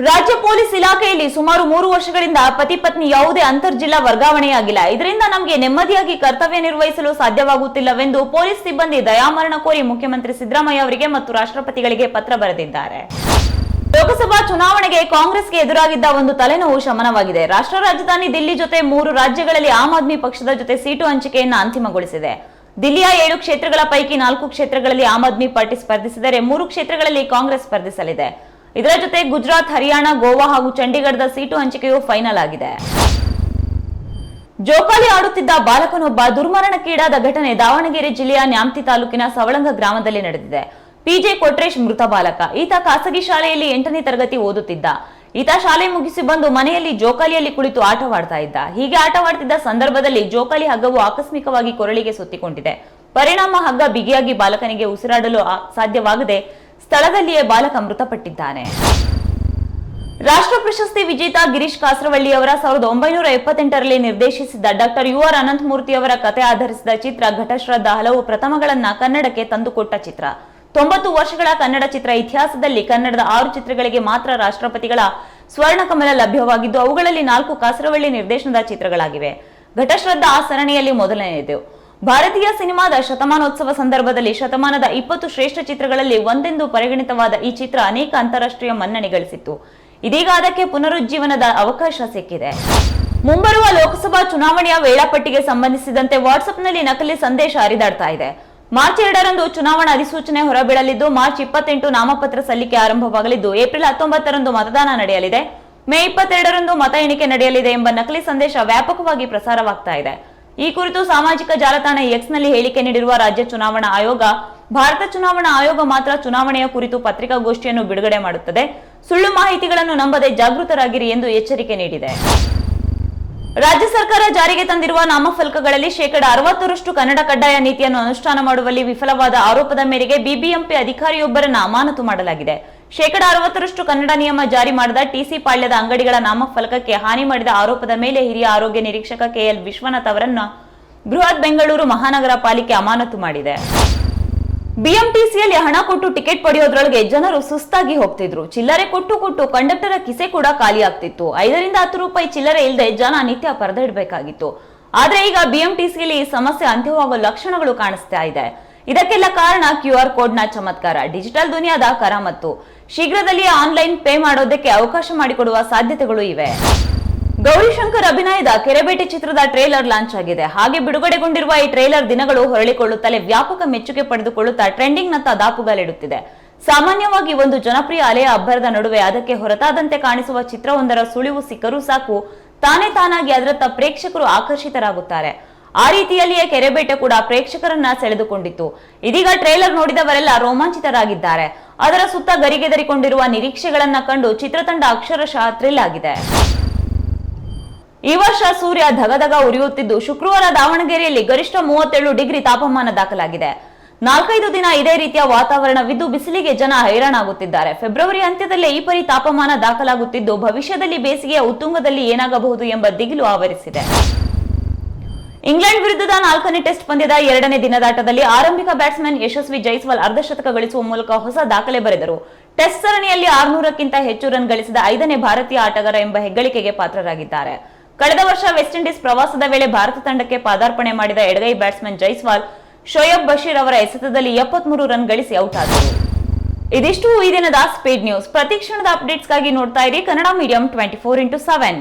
ಜಿಲ್ಲೆಯಲ್ಲಿ ಸುಮಾರು ಮೂರು ವರ್ಷಗಳಿಂದ ಪತಿ ಪತ್ನಿ ಯಾವುದೇ ಅಂತರ್ಜಿಲ್ಲಾ ವರ್ಗಾವಣೆಯಾಗಿಲ್ಲ. ಇದರಿಂದ ನಮಗೆ ನೆಮ್ಮದಿಯಾಗಿ ಕರ್ತವ್ಯ ನಿರ್ವಹಿಸಲು ಸಾಧ್ಯವಾಗುತ್ತಿಲ್ಲವೆಂದು ಪೊಲೀಸ್ ಸಿಬ್ಬಂದಿ ದಯಾಮರಣ ಕೋರಿ ಮುಖ್ಯಮಂತ್ರಿ ಸಿದ್ದರಾಮಯ್ಯ ಅವರಿಗೆ ಮತ್ತು ರಾಷ್ಟ್ರಪತಿಗಳಿಗೆ ಪತ್ರ ಬರೆದಿದ್ದಾರೆ. ಲೋಕಸಭಾ ಚುನಾವಣೆಗೆ ಕಾಂಗ್ರೆಸ್ಗೆ ಎದುರಾಗಿದ್ದ ಒಂದು ತಲೆನೋವು ಶಮನವಾಗಿದೆ. ರಾಷ್ಟ್ರ ರಾಜಧಾನಿ ದಿಲ್ಲಿ ಜೊತೆ ಮೂರು ರಾಜ್ಯಗಳಲ್ಲಿ ಆಮ್ ಆದ್ಮಿ ಪಕ್ಷದ ಜೊತೆ ಸೀಟು ಹಂಚಿಕೆಯನ್ನು ಅಂತಿಮಗೊಳಿಸಿದೆ. ದಿಲ್ಲಿಯ ಏಳು ಕ್ಷೇತ್ರಗಳ ಪೈಕಿ ನಾಲ್ಕು ಕ್ಷೇತ್ರಗಳಲ್ಲಿ ಆಮ್ ಆದ್ಮಿ ಪಾರ್ಟಿ ಸ್ಪರ್ಧಿಸಿದರೆ ಮೂರು ಕ್ಷೇತ್ರಗಳಲ್ಲಿ ಕಾಂಗ್ರೆಸ್ ಸ್ಪರ್ಧಿಸಲಿದೆ. ಇದರ ಜೊತೆ ಗುಜರಾತ್, ಹರಿಯಾಣ, ಗೋವಾ ಹಾಗೂ ಚಂಡೀಗಢದ ಸೀಟು ಹಂಚಿಕೆಯು ಫೈನಲ್ ಆಗಿದೆ. ಜೋಕಾಲಿ ಆಡುತ್ತಿದ್ದ ಬಾಲಕನೊಬ್ಬ ದುರ್ಮರಣಕ್ಕೀಡಾದ ಘಟನೆ ದಾವಣಗೆರೆ ಜಿಲ್ಲೆಯ ನ್ಯಾಮ್ತಿ ತಾಲೂಕಿನ ಸವಳಂಗ ಗ್ರಾಮದಲ್ಲಿ ನಡೆದಿದೆ. ಪಿಜೆ ಕೊಟ್ರೇಶ್ ಮೃತ ಬಾಲಕ. ಈತ ಖಾಸಗಿ ಶಾಲೆಯಲ್ಲಿ ಎಂಟನೇ ತರಗತಿ ಓದುತ್ತಿದ್ದ. ಈತ ಶಾಲೆ ಮುಗಿಸಿ ಬಂದು ಮನೆಯಲ್ಲಿ ಜೋಕಾಲಿಯಲ್ಲಿ ಕುಳಿತು ಆಟವಾಡ್ತಾ ಇದ್ದ. ಹೀಗೆ ಆಟವಾಡ್ತಿದ್ದ ಸಂದರ್ಭದಲ್ಲಿ ಜೋಕಾಲಿ ಹಗ್ಗವು ಆಕಸ್ಮಿಕವಾಗಿ ಕೊರಳಿಗೆ ಸುತ್ತಿಕೊಂಡಿದೆ. ಪರಿಣಾಮ ಹಗ್ಗ ಬಿಗಿಯಾಗಿ ಬಾಲಕನಿಗೆ ಉಸಿರಾಡಲು ಸಾಧ್ಯವಾಗದೆ ಸ್ಥಳದಲ್ಲಿಯೇ ಬಾಲಕ ಮೃತಪಟ್ಟಿದ್ದಾನೆ. ರಾಷ್ಟ್ರ ಪ್ರಶಸ್ತಿ ವಿಜೇತ ಗಿರೀಶ್ ಕಾಸರವಳ್ಳಿ ಅವರ ಸಾವಿರದ ಒಂಬೈನೂರ ಎಪ್ಪತ್ತೆಂಟರಲ್ಲಿ ನಿರ್ದೇಶಿಸಿದ ಡಾಕ್ಟರ್ ಯು ಆರ್ ಅನಂತಮೂರ್ತಿ ಅವರ ಕತೆ ಆಧರಿಸಿದ ಚಿತ್ರ ಘಟಶ್ರದ್ಧ ಹಲವು ಪ್ರಥಮಗಳನ್ನ ಕನ್ನಡಕ್ಕೆ ತಂದುಕೊಟ್ಟ ಚಿತ್ರ. ತೊಂಬತ್ತು ವರ್ಷಗಳ ಕನ್ನಡ ಚಿತ್ರ ಇತಿಹಾಸದಲ್ಲಿ ಕನ್ನಡದ ಆರು ಚಿತ್ರಗಳಿಗೆ ಮಾತ್ರ ರಾಷ್ಟ್ರಪತಿಗಳ ಸ್ವರ್ಣ ಕಮಲ ಲಭ್ಯವಾಗಿದ್ದು ಅವುಗಳಲ್ಲಿ ನಾಲ್ಕು ಕಾಸರವಳ್ಳಿ ನಿರ್ದೇಶನದ ಚಿತ್ರಗಳಾಗಿವೆ. ಘಟಶ್ರದ್ಧ ಆ ಸರಣಿಯಲ್ಲಿ ಮೊದಲನೆಯದು. ಭಾರತೀಯ ಸಿನಿಮಾದ ಶತಮಾನೋತ್ಸವ ಸಂದರ್ಭದಲ್ಲಿ ಶತಮಾನದ ಇಪ್ಪತ್ತು ಶ್ರೇಷ್ಠ ಚಿತ್ರಗಳಲ್ಲಿ ಒಂದೆಂದು ಪರಿಗಣಿತವಾದ ಈ ಚಿತ್ರ ಅನೇಕ ಅಂತಾರಾಷ್ಟ್ರೀಯ ಮನ್ನಣೆ ಗಳಿಸಿತ್ತು ಇದೀಗ ಅದಕ್ಕೆ ಪುನರುಜ್ಜೀವನದ ಅವಕಾಶ ಸಿಕ್ಕಿದೆ. ಮುಂಬರುವ ಲೋಕಸಭಾ ಚುನಾವಣೆಯ ವೇಳಾಪಟ್ಟಿಗೆ ಸಂಬಂಧಿಸಿದಂತೆ ವಾಟ್ಸ್ಆಪ್ನಲ್ಲಿ ನಕಲಿ ಸಂದೇಶ ಹರಿದಾಡ್ತಾ ಇದೆ. ಮಾರ್ಚ್ ಎರಡರಂದು ಚುನಾವಣಾ ಅಧಿಸೂಚನೆ ಹೊರಬೀಳಲಿದ್ದು, ಮಾರ್ಚ್ ಇಪ್ಪತ್ತೆಂಟು ನಾಮಪತ್ರ ಸಲ್ಲಿಕೆ ಆರಂಭವಾಗಲಿದ್ದು, ಏಪ್ರಿಲ್ ಹತ್ತೊಂಬತ್ತರಂದು ಮತದಾನ ನಡೆಯಲಿದೆ. ಮೇ ಇಪ್ಪತ್ತೆರಡರಂದು ಮತ ಎಣಿಕೆ ನಡೆಯಲಿದೆ ಎಂಬ ನಕಲಿ ಸಂದೇಶ ವ್ಯಾಪಕವಾಗಿ ಪ್ರಸಾರವಾಗ್ತಾ ಇದೆ. ಈ ಕುರಿತು ಸಾಮಾಜಿಕ ಜಾಲತಾಣ ಎಕ್ಸ್ನಲ್ಲಿ ಹೇಳಿಕೆ ನೀಡಿರುವ ರಾಜ್ಯ ಚುನಾವಣಾ ಆಯೋಗ, ಭಾರತ ಚುನಾವಣಾ ಆಯೋಗ ಮಾತ್ರ ಚುನಾವಣೆಯ ಕುರಿತು ಪತ್ರಿಕಾಗೋಷ್ಠಿಯನ್ನು ಬಿಡುಗಡೆ ಮಾಡುತ್ತದೆ. ಸುಳ್ಳು ಮಾಹಿತಿಗಳನ್ನು ನಂಬದೆ ಜಾಗೃತರಾಗಿರಿ ಎಂದು ಎಚ್ಚರಿಕೆ ನೀಡಿದೆ. ರಾಜ್ಯ ಸರ್ಕಾರ ಜಾರಿಗೆ ತಂದಿರುವ ನಾಮಫಲಕಗಳಲ್ಲಿ ಶೇಕಡ ಅರವತ್ತರಷ್ಟು ಕನ್ನಡ ಕಡ್ಡಾಯ ನೀತಿಯನ್ನು ಅನುಷ್ಠಾನ ಮಾಡುವಲ್ಲಿ ವಿಫಲವಾದ ಆರೋಪದ ಮೇರೆಗೆ ಬಿಬಿಎಂಪಿ ಅಧಿಕಾರಿಯೊಬ್ಬರನ್ನು ಅಮಾನತು ಮಾಡಲಾಗಿದೆ. ಶೇಕಡ ಅರವತ್ತರಷ್ಟು ಕನ್ನಡ ನಿಯಮ ಜಾರಿ ಮಾಡಿದ ಟಿಸಿ ಪಾಳ್ಯದ ಅಂಗಡಿಗಳ ನಾಮಫಲಕಕ್ಕೆ ಹಾನಿ ಮಾಡಿದ ಆರೋಪದ ಮೇಲೆ ಹಿರಿಯ ಆರೋಗ್ಯ ನಿರೀಕ್ಷಕ ಕೆಎಲ್ ವಿಶ್ವನಾಥ್ ಅವರನ್ನು ಬೃಹತ್ ಬೆಂಗಳೂರು ಮಹಾನಗರ ಪಾಲಿಕೆ ಅಮಾನತು ಮಾಡಿದೆ. ಬಿಎಂಟಿಸಿಯಲ್ಲಿ ಹಣ ಕೊಟ್ಟು ಟಿಕೆಟ್ ಪಡೆಯೋದ್ರೊಳಗೆ ಜನರು ಸುಸ್ತಾಗಿ ಹೋಗ್ತಿದ್ರು. ಚಿಲ್ಲರೆ ಕೊಟ್ಟು ಕೊಟ್ಟು ಕಂಡಕ್ಟರ್ ಕಿಸೆ ಕೂಡ ಖಾಲಿ ಆಗ್ತಿತ್ತು. ಐದರಿಂದ ಹತ್ತು ರೂಪಾಯಿ ಚಿಲ್ಲರೆ ಇಲ್ಲದೆ ಜನ ನಿತ್ಯ ಪರದಾಡಬೇಕಾಗಿತ್ತು ಆದ್ರೆ ಈಗ ಬಿಎಂಟಿಸಿಯಲ್ಲಿ ಈ ಸಮಸ್ಯೆ ಅಂತ್ಯವಾಗುವ ಲಕ್ಷಣಗಳು ಕಾಣಿಸ್ತಾ ಇದೆ. ಇದಕ್ಕೆಲ್ಲ ಕಾರಣ ಕ್ಯೂ ಆರ್ ಕೋಡ್ ಚಮತ್ಕಾರ. ಡಿಜಿಟಲ್ ದುನಿಯಾದ ಕರಾಮತ್ತು. ಶೀಘ್ರದಲ್ಲಿಯೇ ಆನ್ಲೈನ್ ಪೇ ಮಾಡೋದಕ್ಕೆ ಅವಕಾಶ ಮಾಡಿಕೊಡುವ ಸಾಧ್ಯತೆಗಳು ಇವೆ. ಗೌರಿಶಂಕರ್ ಅಭಿನಯದ ಕೆರೆಬೇಟೆ ಚಿತ್ರದ ಟ್ರೇಲರ್ ಲಾಂಚ್ ಆಗಿದೆ. ಹಾಗೆ ಬಿಡುಗಡೆಗೊಂಡಿರುವ ಈ ಟ್ರೇಲರ್ ದಿನಗಳು ಹೊರಳಿಕೊಳ್ಳುತ್ತಲೇ ವ್ಯಾಪಕ ಮೆಚ್ಚುಗೆ ಪಡೆದುಕೊಳ್ಳುತ್ತಾ ಟ್ರೆಂಡಿಂಗ್ ನತ್ತ ದಾಪುಗಾಲಿಡುತ್ತಿದೆ ಸಾಮಾನ್ಯವಾಗಿ ಒಂದು ಜನಪ್ರಿಯ ಅಲೆಯ ಅಬ್ಬರದ ನಡುವೆ ಅದಕ್ಕೆ ಹೊರತಾದಂತೆ ಕಾಣಿಸುವ ಚಿತ್ರವೊಂದರ ಸುಳಿವು ಸಿಕ್ಕರೂ ಸಾಕು, ತಾನೇ ತಾನಾಗಿ ಅದರತ್ತ ಪ್ರೇಕ್ಷಕರು ಆಕರ್ಷಿತರಾಗುತ್ತಾರೆ. ಆ ರೀತಿಯಲ್ಲಿಯೇ ಕೆರೆಬೇಟೆ ಕೂಡ ಪ್ರೇಕ್ಷಕರನ್ನ ಸೆಳೆದುಕೊಂಡಿತ್ತು. ಇದೀಗ ಟ್ರೇಲರ್ ನೋಡಿದವರೆಲ್ಲ ರೋಮಾಂಚಿತರಾಗಿದ್ದಾರೆ. ಅದರ ಸುತ್ತ ಗರಿಗೆದರಿಕೊಂಡಿರುವ ನಿರೀಕ್ಷೆಗಳನ್ನ ಕಂಡು ಚಿತ್ರತಂಡ ಅಕ್ಷರಶಃ ಥ್ರಿಲ್ ಆಗಿದೆ. ಈ ವರ್ಷ ಸೂರ್ಯ ಧಗಧಗ ಉರಿಯುತ್ತಿದ್ದು ಶುಕ್ರವಾರ ದಾವಣಗೆರೆಯಲ್ಲಿ ಗರಿಷ್ಠ ಮೂವತ್ತೇಳು ಡಿಗ್ರಿ ತಾಪಮಾನ ದಾಖಲಾಗಿದೆ. ನಾಲ್ಕೈದು ದಿನ ಇದೇ ರೀತಿಯ ವಾತಾವರಣವಿದ್ದು ಬಿಸಿಲಿಗೆ ಜನ ಹೈರಾಣಾಗುತ್ತಿದ್ದಾರೆ. ಫೆಬ್ರವರಿ ಅಂತ್ಯದಲ್ಲೇ ಈ ಪರಿ ತಾಪಮಾನ ದಾಖಲಾಗುತ್ತಿದ್ದು ಭವಿಷ್ಯದಲ್ಲಿ ಬೇಸಿಗೆಯ ಉತ್ತುಂಗದಲ್ಲಿ ಏನಾಗಬಹುದು ಎಂಬ ದಿಗಿಲು ಆವರಿಸಿದೆ. ಇಂಗ್ಲೆಂಡ್ ವಿರುದ್ಧದ ನಾಲ್ಕನೇ ಟೆಸ್ಟ್ ಪಂದ್ಯದ ಎರಡನೇ ದಿನದಾಟದಲ್ಲಿ ಆರಂಭಿಕ ಬ್ಯಾಟ್ಸ್ಮನ್ ಯಶಸ್ವಿ ಜೈಸ್ವಾಲ್ ಅರ್ಧಶತಕ ಗಳಿಸುವ ಮೂಲಕ ಹೊಸ ದಾಖಲೆ ಬರೆದರು. ಟೆಸ್ಟ್ ಸರಣಿಯಲ್ಲಿ ಆರ್ನೂರಕ್ಕಿಂತ ಹೆಚ್ಚು ರನ್ ಗಳಿಸಿದ ಐದನೇ ಭಾರತೀಯ ಆಟಗಾರ ಎಂಬ ಹೆಗ್ಗಳಿಕೆಗೆ ಪಾತ್ರರಾಗಿದ್ದಾರೆ. ಕಳೆದ ವರ್ಷ ವೆಸ್ಟ್ ಇಂಡೀಸ್ ಪ್ರವಾಸದ ವೇಳೆ ಭಾರತ ತಂಡಕ್ಕೆ ಪಾದಾರ್ಪಣೆ ಮಾಡಿದ ಎಡಗೈ ಬ್ಯಾಟ್ಸ್ಮನ್ ಜೈಸ್ವಾಲ್, ಶೋಯಬ್ ಬಶೀರ್ ಅವರ ಎಸೆತದಲ್ಲಿ ಎಪ್ಪತ್ಮೂರು ರನ್ ಗಳಿಸಿ ಔಟ್ ಆದರು. ಇದಿಷ್ಟು ಈ ದಿನದ ಸ್ಪೀಡ್ ನ್ಯೂಸ್. ಪ್ರತಿ ಕ್ಷಣದ ಅಪ್ಡೇಟ್ಸ್ಗಾಗಿ ನೋಡ್ತಾ ಇರಿ Kannada medium twenty four into seven.